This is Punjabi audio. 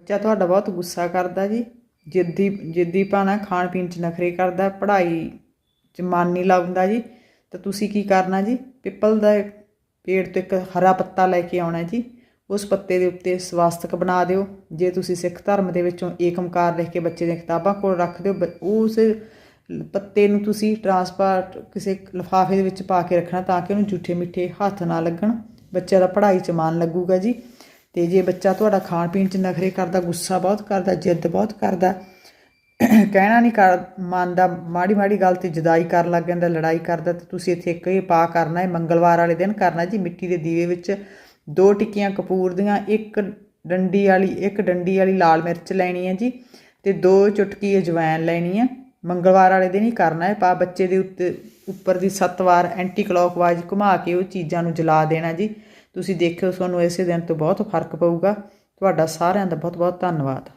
ਬੱਚਾ ਤੁਹਾਡਾ ਬਹੁਤ ਗੁੱਸਾ ਕਰਦਾ ਜੀ। ਜਿੱਦੀ ਜਿੱਦੀ ਪਾਣਾ ਖਾਣ ਪੀਣ 'ਚ ਨਖਰੇ ਕਰਦਾ, ਪੜ੍ਹਾਈ 'ਚ ਮਨ ਨਹੀਂ ਲਾਉਂਦਾ ਜੀ। ਤਾਂ ਤੁਸੀਂ ਕੀ ਕਰਨਾ ਜੀ? ਪਿੱਪਲ ਦਾ ਪੇੜ ਤੋਂ ਇੱਕ ਹਰਾ ਪੱਤਾ ਲੈ ਕੇ ਆਉਣਾ ਜੀ। ਉਸ ਪੱਤੇ ਦੇ ਉੱਤੇ ਸਵਾਸਤਕ ਬਣਾ ਦਿਓ। ਜੇ ਤੁਸੀਂ ਸਿੱਖ ਧਰਮ ਦੇ ਵਿੱਚੋਂ ਏਕਮਕਾਰ ਲਿਖ ਕੇ ਬੱਚੇ ਦੀਆਂ ਕਿਤਾਬਾਂ ਕੋਲ ਰੱਖ ਦਿਓ, ਬ- ਉਸ ਪੱਤੇ ਨੂੰ ਤੁਸੀਂ ਟਰਾਂਸਪੋਰਟ ਕਿਸੇ ਲਿਫਾਫੇ ਦੇ ਵਿੱਚ ਪਾ ਕੇ ਰੱਖਣਾ ਤਾਂ ਕਿ ਉਹਨੂੰ ਝੂਠੇ ਮਿੱਠੇ ਹੱਥ ਨਾ ਲੱਗਣ। ਬੱਚੇ ਦਾ ਪੜ੍ਹਾਈ 'ਚ ਮਨ ਲੱਗੂਗਾ ਜੀ। ਤੇ ਜੇ ਬੱਚਾ ਤੁਹਾਡਾ ਖਾਣ ਪੀਣ 'ਚ ਨਖਰੇ ਕਰਦਾ, ਗੁੱਸਾ ਬਹੁਤ ਕਰਦਾ, ਜਿੱਦ ਬਹੁਤ ਕਰਦਾ, ਕਹਿਣਾ ਨਹੀਂ ਕਰ, ਮੰਨਦਾ, ਮਾੜੀ ਮਾੜੀ ਗੱਲ ਤੇ ਜਦਾਈ ਕਰਨ ਲੱਗ ਜਾਂਦਾ, ਲੜਾਈ ਕਰਦਾ, ਤੇ ਤੁਸੀਂ ਇੱਥੇ ਇੱਕ ਹੀ ਪਾ ਕਰਨਾ ਹੈ, ਮੰਗਲਵਾਰ ਵਾਲੇ ਦਿਨ ਕਰਨਾ ਜੀ, ਮਿੱਟੀ ਦੇ ਦੀਵੇ ਵਿੱਚ ਦੋ ਟਿੱਕੀਆਂ ਕਪੂਰ ਦੀਆਂ, ਇੱਕ ਡੰਡੀ ਵਾਲੀ, ਇੱਕ ਡੰਡੀ ਵਾਲੀ ਲਾਲ ਮਿਰਚ ਲੈਣੀ ਹੈ ਜੀ, ਤੇ ਦੋ ਚੁਟਕੀ ਅਜਵਾਇਣ ਲੈਣੀ ਹੈ। ਮੰਗਲਵਾਰ ਵਾਲੇ ਦਿਨ ਹੀ ਕਰਨਾ ਹੈ, ਪਾ ਬੱਚੇ ਦੇ ਉੱਤੇ, ਉੱਪਰ ਦੀ ਸੱਤ ਵਾਰ ਐਂਟੀ ਕਲੌਕਵਾਈਜ਼ ਘੁਮਾ ਕੇ ਉਹ ਚੀਜ਼ਾਂ ਨੂੰ ਜਲਾ ਦੇਣਾ ਜੀ। ਤੁਸੀਂ ਦੇਖਿਓ, ਤੁਹਾਨੂੰ ਇਸੇ ਦਿਨ ਤੋਂ ਬਹੁਤ ਫ਼ਰਕ ਪਊਗਾ। ਤੁਹਾਡਾ ਸਾਰਿਆਂ ਦਾ ਬਹੁਤ ਬਹੁਤ ਧੰਨਵਾਦ।